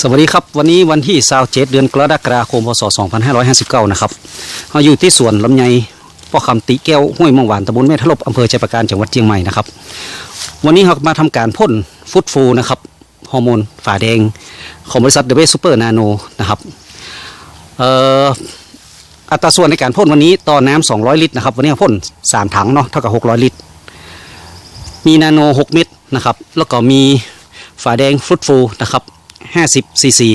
สวัสดีครับ วันนี้วันที่27เดือนกรกฎาคมพศ 2559 นะครับเราอยู่ที่สวนลำไยพ่อคำติแก้วห้วยมองหวานตำบลแม่ทลบอำเภอชัยประการจังหวัดเชียงใหม่นะครับ วันนี้เรามาทำการพ่นฟุตฟูนะครับฮอร์โมนฝาแดงของบริษัทเดเวซูเปอร์นาโนนะครับอัตราส่วนในการพ่นวันนี้ต่อน้ำ200 ลิตรนะครับวันนี้พ่น3ถังเนาะเท่ากับ 600 ลิตร มีนาโน 6 เม็ดนะครับแล้วก็มีฝาแดงฟุตฟูนะครับ 50ซีซี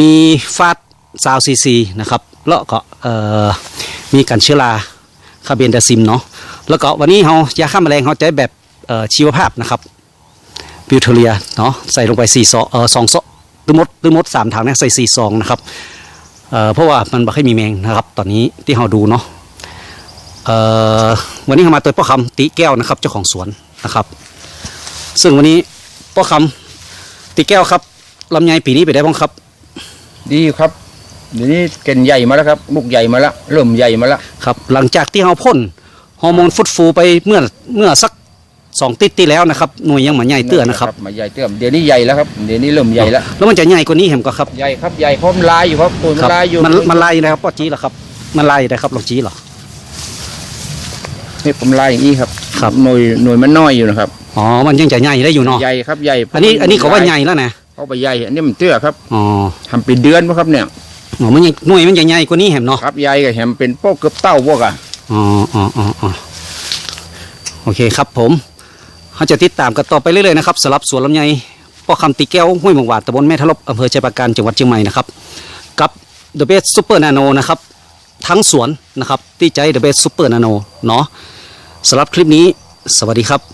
มีฟาดซาวซีซีนะครับแล้วก็มีกันเชื้อราคาเบนดาซิมเนาะแล้วก็วันนี้เรายาฆ่าแมลงเราใช้แบบชีวภาพนะครับบิวเทเรียเนาะใส่ลงไป4ซองเอ่อสองซองหรือมดหรือมดสามถังเนี่ยใส่สี่ซองนะครับเออเพราะว่ามันไม่ค่อยมีแมงนะครับ ตอนนี้ที่เราดูเนาะเออวันนี้เรามาตัวพ่อคำติแก้วนะครับ เจ้าของสวนนะครับ ซึ่งวันนี้พ่อคำ ติแก้วครับลำไยปีนี้ไปได้บ้างครับ ดีครับเดี๋ยวนี้เก่นใหญ่มาแล้วครับลูกใหญ่มาแล้วเริ่มใหญ่มาแล้วครับ หลังจากที่เราพ่นฮอร์โมนฟุตฟูไปเมื่อเมื่อสักสองติดที่แล้วนะครับหน่วยยังเหมือนใหญ่เตื้อนะครับมาใหญ่เตื้อเดี๋ยวนี้ใหญ่แล้วครับเดี๋ยวนี้เริ่มใหญ่แล้วแล้วมันจะใหญ่กว่านี้เห็นก็ครับใหญ่ครับใหญ่เพราะมันลายอยู่ครับตัวมันครับลายอยู่มันมันลายนะครับป้อจี้เหรอครับ มันลายนะครับลองจี้เหรอนี่ผมลายอย่างนี้ครับครับหน่วยหน่วยมันน้อยอยู่นะครับ อ๋อ มันยังจะใหญ่ได้อยู่เนาะ ใหญ่ครับใหญ่อันนี้อันนี้เขาว่าใหญ่แล้วนะเขาไปใหญ่อันนี้มันเตื้อครับ อ๋อทำเป็นเดือนมั้งครับเนี่ย อ๋อ มันยังหน่วยมันจะใหญ่กว่านี้เห็นเนาะ ครับใหญ่กับแหมเป็นโป๊กเกือบเต้าพวกอะอ๋ออ๋ออ๋ออ๋อโอเคครับผมเขาจะติดตามกันต่อไปเรื่อยๆนะครับสำหรับสวนลำไยพ่อคำตีแก้วห้วยหมองหวานตำบลแม่ทะลบอำเภอชัยประการจังหวัดเชียงใหม่นะครับ กับ The Best Super Nano นะครับ ทั้งสวนนะครับ ที่ใจ The Best Super Nano เนาะสำหรับคลิปนี้ สวัสดีครับ